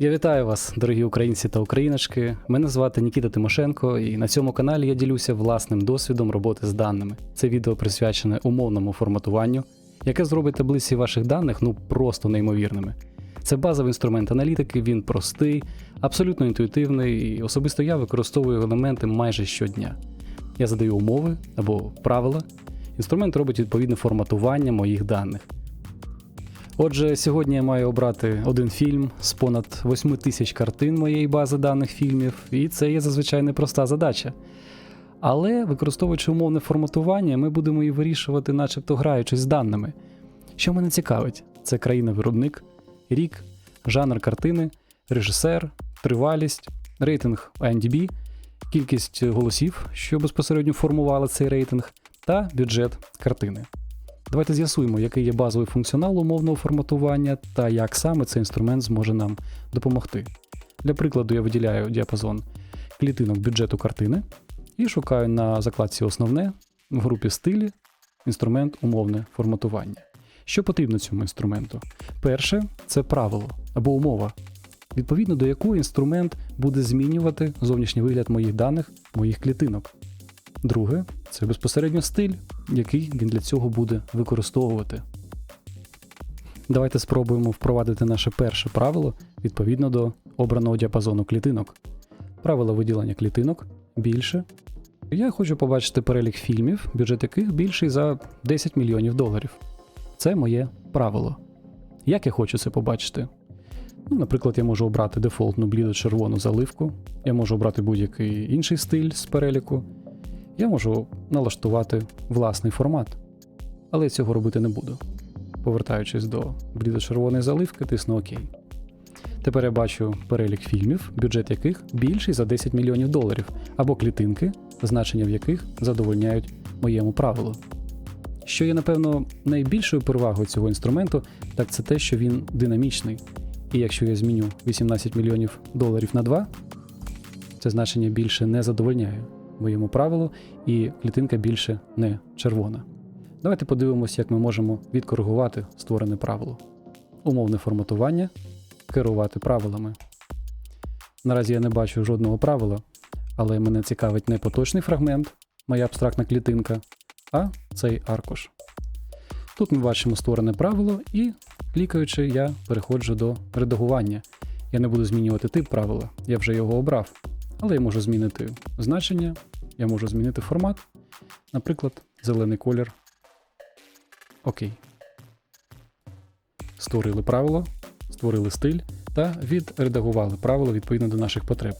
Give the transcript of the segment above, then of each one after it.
Я вітаю вас, дорогі українці та україночки. Мене звати Нікіта Тимошенко, і на цьому каналі я ділюся власним досвідом роботи з даними. Це відео присвячене умовному форматуванню, яке зробить таблиці ваших даних ну просто неймовірними. Це базовий інструмент аналітики, він простий, абсолютно інтуїтивний, і особисто я використовую елементи майже щодня. Я задаю умови або правила. Інструмент робить відповідне форматування моїх даних. Отже, сьогодні я маю обрати один фільм з понад 8 тисяч картин моєї бази даних фільмів, і це є зазвичай непроста задача. Але використовуючи умовне форматування, ми будемо її вирішувати, начебто граючись з даними. Що мене цікавить, це країна-виробник, рік, жанр картини, режисер, тривалість, рейтинг IMDb, кількість голосів, що безпосередньо формували цей рейтинг, та бюджет картини. Давайте з'ясуємо, який є базовий функціонал умовного форматування та як саме цей інструмент зможе нам допомогти. Для прикладу, я виділяю діапазон клітинок бюджету картини і шукаю на закладці Основне в групі стилі інструмент умовне форматування. Що потрібно цьому інструменту? Перше це правило або умова, відповідно до якої інструмент буде змінювати зовнішній вигляд моїх даних, моїх клітинок. Друге це безпосередньо стиль, який він для цього буде використовувати. Давайте спробуємо впровадити наше перше правило відповідно до обраного діапазону клітинок. Правило виділення клітинок більше. Я хочу побачити перелік фільмів, бюджет яких більший за 10 мільйонів доларів. Це моє правило. Як я хочу це побачити? Ну, наприклад, я можу обрати дефолтну блідо-червону заливку, я можу обрати будь-який інший стиль з переліку, я можу налаштувати власний формат, але я цього робити не буду. Повертаючись до блідо-червоної заливки, тисну ОК. Тепер я бачу перелік фільмів, бюджет яких більший за 10 мільйонів доларів, або клітинки, значення в яких задовольняють моєму правилу. Що є, напевно, найбільшою перевагою цього інструменту, так це те, що він динамічний. І якщо я зміню 18 мільйонів доларів на 2, це значення більше не задовольняє моєму правилу, і клітинка більше не червона. Давайте подивимося, як ми можемо відкоригувати створене правило. Умовне форматування, керувати правилами. Наразі я не бачу жодного правила, але мене цікавить не поточний фрагмент, моя абстрактна клітинка, а цей аркуш. Тут ми бачимо створене правило, і клікаючи, я переходжу до редагування. Я не буду змінювати тип правила, я вже його обрав. Але я можу змінити значення, я можу змінити формат, наприклад, зелений колір. Окей. Створили правило, створили стиль та відредагували правило відповідно до наших потреб.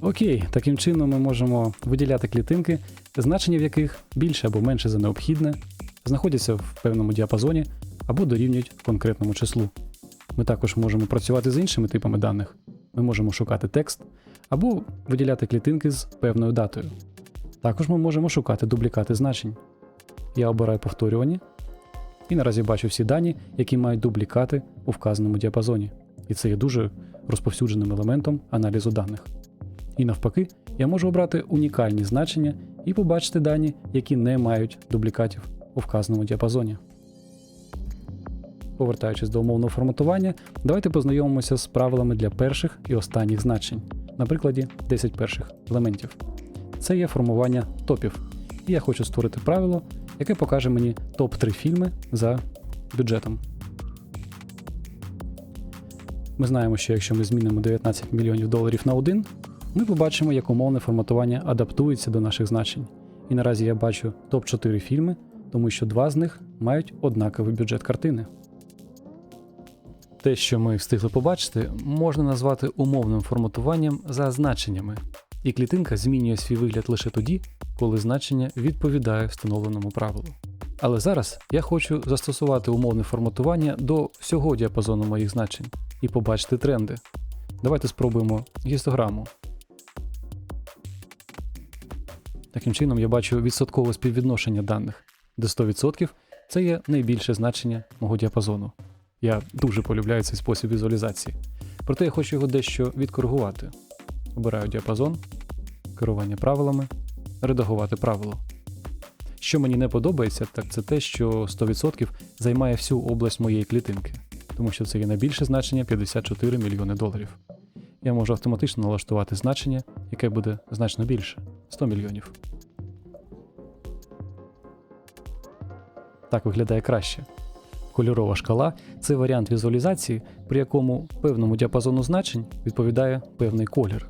Окей, таким чином ми можемо виділяти клітинки, значення в яких більше або менше за необхідне, знаходяться в певному діапазоні або дорівнюють конкретному числу. Ми також можемо працювати з іншими типами даних. Ми можемо шукати текст або виділяти клітинки з певною датою. Також ми можемо шукати дублікати значень. Я обираю повторювані і наразі бачу всі дані, які мають дублікати у вказаному діапазоні. І це є дуже розповсюдженим елементом аналізу даних. І навпаки, я можу обрати унікальні значення і побачити дані, які не мають дублікатів у вказаному діапазоні. Повертаючись до умовного форматування, давайте познайомимося з правилами для перших і останніх значень, на прикладі 10 перших елементів. Це є формування топів. І я хочу створити правило, яке покаже мені топ-3 фільми за бюджетом. Ми знаємо, що якщо ми змінимо 19 мільйонів доларів на 1, ми побачимо, як умовне форматування адаптується до наших значень. І наразі я бачу топ-4 фільми, тому що два з них мають однаковий бюджет картини. Те, що ми встигли побачити, можна назвати умовним форматуванням за значеннями, і клітинка змінює свій вигляд лише тоді, коли значення відповідає встановленому правилу. Але зараз я хочу застосувати умовне форматування до всього діапазону моїх значень і побачити тренди. Давайте спробуємо гістограму. Таким чином я бачу відсоткове співвідношення даних, де 100% це є найбільше значення мого діапазону. Я дуже полюбляю цей спосіб візуалізації. Проте я хочу його дещо відкоригувати. Обираю діапазон, керування правилами, редагувати правило. Що мені не подобається, так це те, що 100% займає всю область моєї клітинки, тому що це є найбільше значення 54 мільйони доларів. я можу автоматично налаштувати значення, яке буде значно більше 100 мільйонів. Так виглядає краще. Кольорова шкала це варіант візуалізації, при якому певному діапазону значень відповідає певний колір.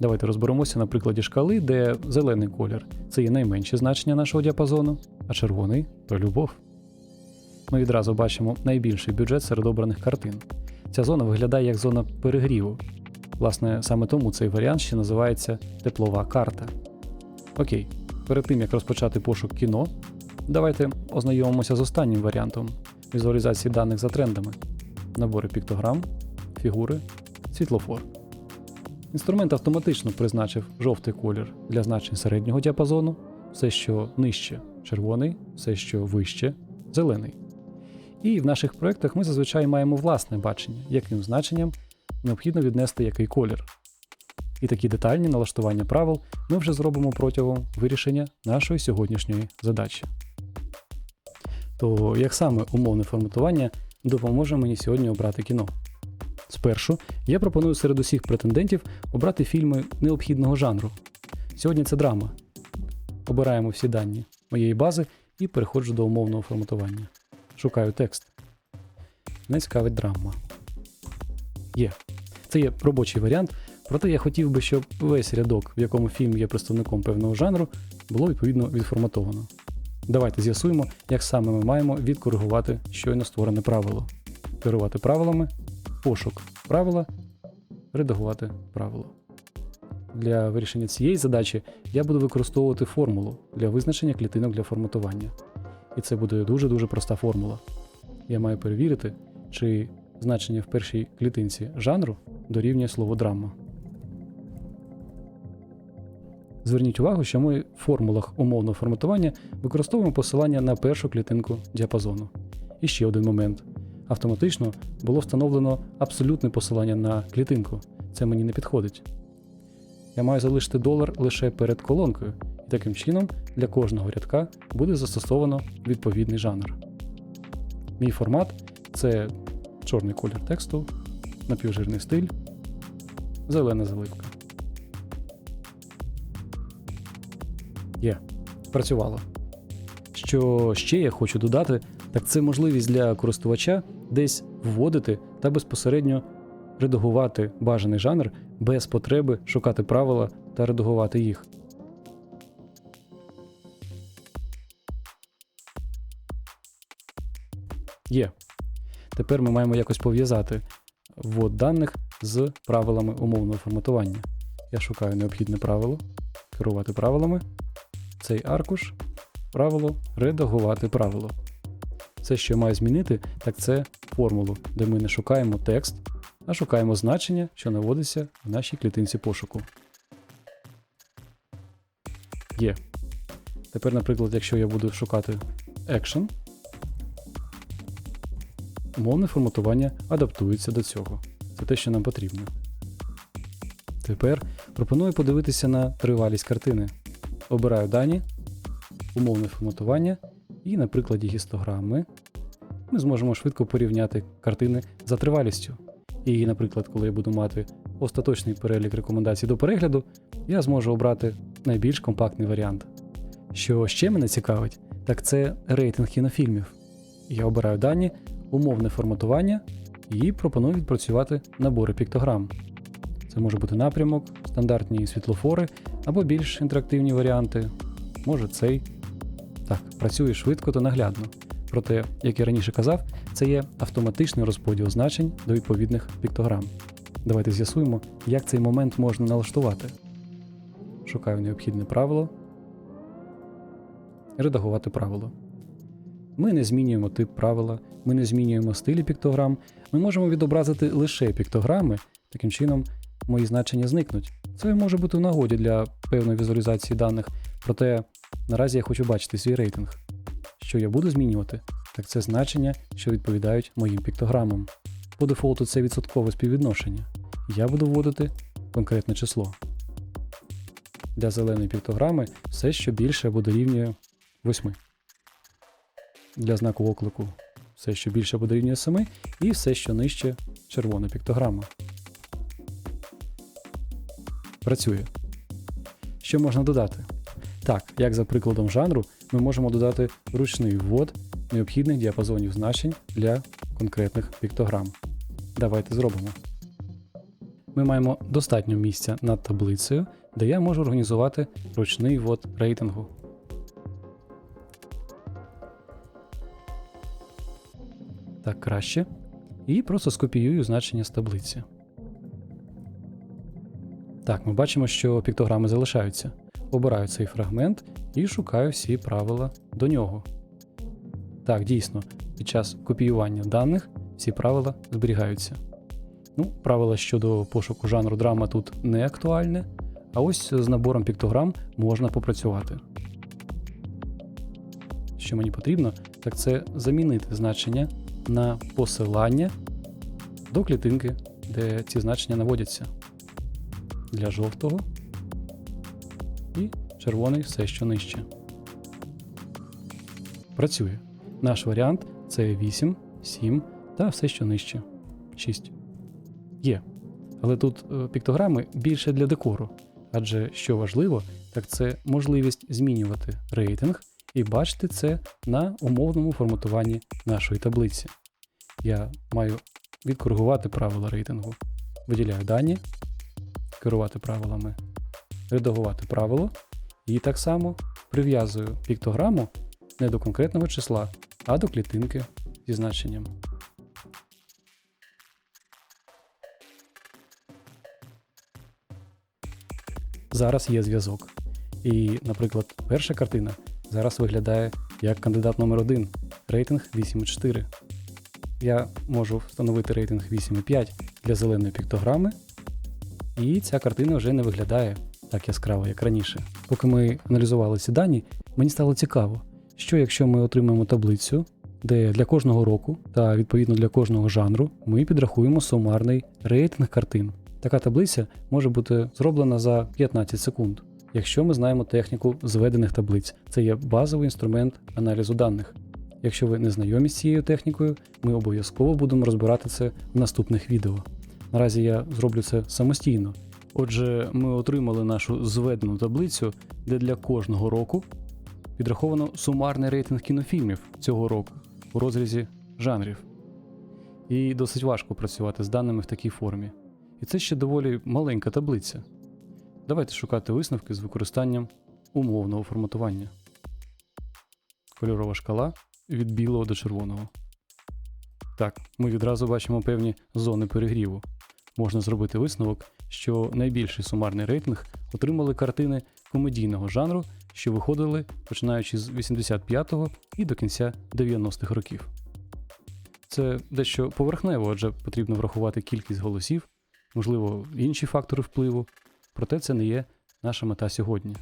Давайте розберемося на прикладі шкали, де зелений колір це є найменші значення нашого діапазону, а червоний то любов. Ми відразу бачимо найбільший бюджет серед обраних картин. Ця зона виглядає як зона перегріву. Власне, саме тому цей варіант ще називається теплова карта. Окей, перед тим як розпочати пошук кіно, давайте ознайомимося з останнім варіантом візуалізації даних за трендами: набори піктограм, фігури, світлофор. Інструмент автоматично призначив жовтий колір для значень середнього діапазону, все, що нижче червоний, все, що вище зелений. І в наших проєктах ми зазвичай маємо власне бачення, яким значенням необхідно віднести який колір. І такі детальні налаштування правил ми вже зробимо протягом вирішення нашої сьогоднішньої задачі. То як саме умовне форматування допоможе мені сьогодні обрати кіно? Спершу я пропоную серед усіх претендентів обрати фільми необхідного жанру. Сьогодні це драма. Обираємо всі дані моєї бази і переходжу до умовного форматування. Шукаю текст. Не цікавить драма. Є. Це є робочий варіант, проте я хотів би, щоб весь рядок, в якому фільм є представником певного жанру, було відповідно відформатовано. Давайте з'ясуємо, як саме ми маємо відкоригувати щойно створене правило. Керувати правилами, пошук правила, редагувати правило. Для вирішення цієї задачі я буду використовувати формулу для визначення клітинок для форматування. І це буде дуже-дуже проста формула. Я маю перевірити, чи значення в першій клітинці жанру дорівнює слово драма. Зверніть увагу, що ми в формулах умовного форматування використовуємо посилання на першу клітинку діапазону. І ще один момент. Автоматично було встановлено абсолютне посилання на клітинку. Це мені не підходить. Я маю залишити долар лише перед колонкою, і таким чином для кожного рядка буде застосовано відповідний жанр. Мій формат це чорний колір тексту, напівжирний стиль, зелена заливка. Є, спрацювало. Що ще я хочу додати, так це можливість для користувача десь вводити та безпосередньо редагувати бажаний жанр без потреби шукати правила та редагувати їх. Є. Тепер ми маємо якось пов'язати ввод даних з правилами умовного форматування. Я шукаю необхідне правило, керувати правилами, цей аркуш, правило, редагувати правило. Все, що я маю змінити, так це формулу, де ми не шукаємо текст, а шукаємо значення, що наводиться в нашій клітинці пошуку. Є. Тепер, наприклад, якщо я буду шукати action, умовне форматування адаптується до цього. Це те, що нам потрібно. Тепер пропоную подивитися на тривалість картини. Обираю дані, умовне форматування, і на прикладі гістограми ми зможемо швидко порівняти картини за тривалістю. І, наприклад, коли я буду мати остаточний перелік рекомендацій до перегляду, я зможу обрати найбільш компактний варіант. Що ще мене цікавить, так це рейтинг кінофільмів. Я обираю дані, умовне форматування і пропоную відпрацювати набори піктограм. Це може бути напрямок, стандартні світлофори або більш інтерактивні варіанти. Може цей. Так, працює швидко та наглядно. Проте, як я раніше казав, це є автоматичний розподіл значень до відповідних піктограм. Давайте з'ясуємо, як цей момент можна налаштувати. Шукаю необхідне правило. Редагувати правило. Ми не змінюємо тип правила, ми не змінюємо стилі піктограм, ми можемо відобразити лише піктограми, таким чином мої значення зникнуть. Це може бути в нагоді для певної візуалізації даних, проте наразі я хочу бачити свій рейтинг. Що я буду змінювати, так це значення, що відповідають моїм піктограмам. По дефолту це відсоткове співвідношення. Я буду вводити конкретне число. Для зеленої піктограми все, що більше або дорівнює 8. Для знаку оклику все, що більше або дорівнює 7, і все, що нижче червона піктограма. Працює. Що можна додати? Так, як за прикладом жанру, ми можемо додати ручний ввод необхідних діапазонів значень для конкретних піктограм. Давайте зробимо. Ми маємо достатньо місця над таблицею, де я можу організувати ручний ввод рейтингу. Так краще. І просто скопіюю значення з таблиці. Так, ми бачимо, що піктограми залишаються. Обираю цей фрагмент і шукаю всі правила до нього. Так, дійсно, під час копіювання даних всі правила зберігаються. Ну, правила щодо пошуку жанру драма тут не актуальне, а ось з набором піктограм можна попрацювати. Що мені потрібно, так це замінити значення на посилання до клітинки, де ці значення наводяться. Для жовтого і червоний все, що нижче. Працює. Наш варіант це 8, 7 та все, що нижче. 6. Є. Але тут е, піктограми більше для декору. Адже що важливо, так це можливість змінювати рейтинг і бачити це на умовному форматуванні нашої таблиці. Я маю відкоригувати правила рейтингу. Виділяю дані, керувати правилами, редагувати правило, і так само прив'язую піктограму не до конкретного числа, а до клітинки зі значенням. Зараз є зв'язок. І, наприклад, перша картина зараз виглядає як кандидат номер 1 рейтинг 8,4. Я можу встановити рейтинг 8,5 для зеленої піктограми, і ця картина вже не виглядає так яскраво, як раніше. Поки ми аналізували ці дані, мені стало цікаво, що якщо ми отримаємо таблицю, де для кожного року та відповідно для кожного жанру ми підрахуємо сумарний рейтинг картин. Така таблиця може бути зроблена за 15 секунд. Якщо ми знаємо техніку зведених таблиць, це є базовий інструмент аналізу даних. Якщо ви не знайомі з цією технікою, ми обов'язково будемо розбирати це в наступних відео. Наразі я зроблю це самостійно. Отже, ми отримали нашу зведену таблицю, де для кожного року підраховано сумарний рейтинг кінофільмів цього року у розрізі жанрів. І досить важко працювати з даними в такій формі. І це ще доволі маленька таблиця. Давайте шукати висновки з використанням умовного форматування. Кольорова шкала від білого до червоного. Так, ми відразу бачимо певні зони перегріву. Можна зробити висновок, що найбільший сумарний рейтинг отримали картини комедійного жанру, що виходили починаючи з 85-го і до кінця 90-х років. Це дещо поверхнево, адже потрібно врахувати кількість голосів, можливо, інші фактори впливу, проте це не є наша мета сьогодні.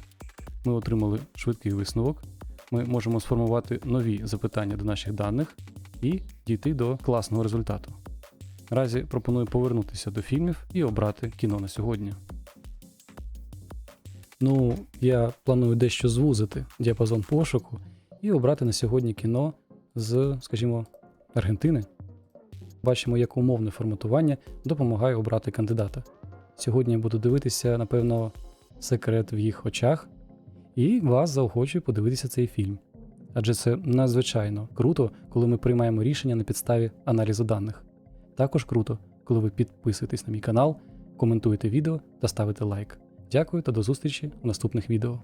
Ми отримали швидкий висновок, ми можемо сформувати нові запитання до наших даних і дійти до класного результату. Наразі пропоную повернутися до фільмів і обрати кіно на сьогодні. Ну, я планую дещо звузити діапазон пошуку і обрати на сьогодні кіно з, скажімо, Аргентини. Бачимо, як умовне форматування допомагає обрати кандидата. Сьогодні я буду дивитися, напевно, секрет в їх очах, і вас заохочую подивитися цей фільм. Адже це надзвичайно круто, коли ми приймаємо рішення на підставі аналізу даних. Також круто, коли ви підписуєтесь на мій канал, коментуєте відео та ставите лайк. Дякую та до зустрічі у наступних відео.